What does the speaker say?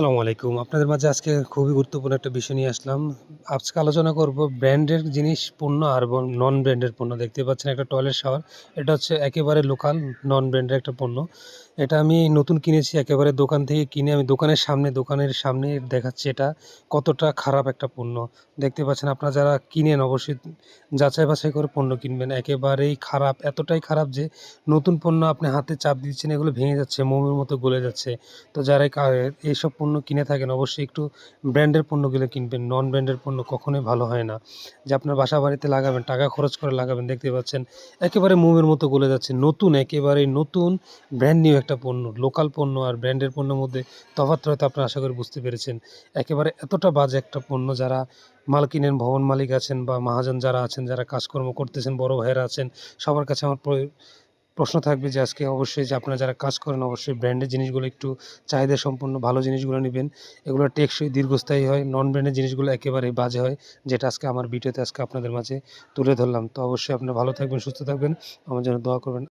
আসসালামু আলাইকুম। আপনাদের মাঝে আজকে খুবই গুরুত্বপূর্ণ একটা বিষয় নিয়ে আসলাম। আজকে আলোচনা করব ব্র্যান্ডের জিনিস, পণ্য আর নন ব্র্যান্ডের পণ্য। দেখতে পাচ্ছেন একটা টয়লেট শাওয়ার এটা হচ্ছে একেবারে লোকাল নন ব্র্যান্ডের একটা পণ্য। এটা আমি নতুন কিনেছি একেবারে দোকান থেকে কিনে আমি দোকানের সামনে দোকানের সামনে দেখাচ্ছি এটা। কতটা খারাপ একটা পণ্য। দেখতে পাচ্ছেন আপনারা যারা কিনেন অবশ্যই যাচাই বাছাই করে পণ্য কিনবেন। একেবারেই খারাপ, এতটাই খারাপ যে নতুন পণ্য আপনি হাতে চাপ দিচ্ছেন, এগুলো ভেঙে যাচ্ছে, মোমের মতো গলে যাচ্ছে। তো যারা এইসব পণ্য কিনে থাকেন, অবশ্যই একটু ব্র্যান্ডের পণ্যগুলো কিনবেন নন ব্র্যান্ডের পণ্য কখনোই ভালো হয় না। যে আপনার বাসা বাড়িতে লাগাবেন, টাকা খরচ করে লাগাবেন, দেখতে পাচ্ছেন একেবারে মোমের মতো গলে যাচ্ছে। নতুন একেবারে নতুন ব্র্যান্ড নিউ একটা পণ্য লোকাল পণ্য আর ব্র্যান্ডের পণ্যের মধ্যে তফাৎ হয়তো আপনারা আশা করি বুঝতে পেরেছেন। একেবারে এতটা বাজে একটা পণ্য যারা মাল কিনেন, ভবন মালিক আছেন বা মহাজন যারা আছেন, যারা কাজকর্ম করতেছেন, বড় ভাইয়েরা আছেন, সবার কাছে আমার প্রশ্ন থাকবে যে আজকে অবশ্যই যে আপনারা যারা কাজ করেন, অবশ্যই ব্র্যান্ডের জিনিসগুলো একটু চাহিদা সম্পন্ন ভালো জিনিসগুলো নেবেন। এগুলো টেকসই দীর্ঘস্থায়ী হয় নন ব্র্যান্ডের জিনিসগুলো একেবারেই বাজে হয়, যেটা আজকে আমার ভিডিওতে আজকে আপনাদের মাঝে তুলে ধরলাম। তো অবশ্যই আপনারা ভালো থাকবেন, সুস্থ থাকবেন। আমার জন্য দোয়া করবেন।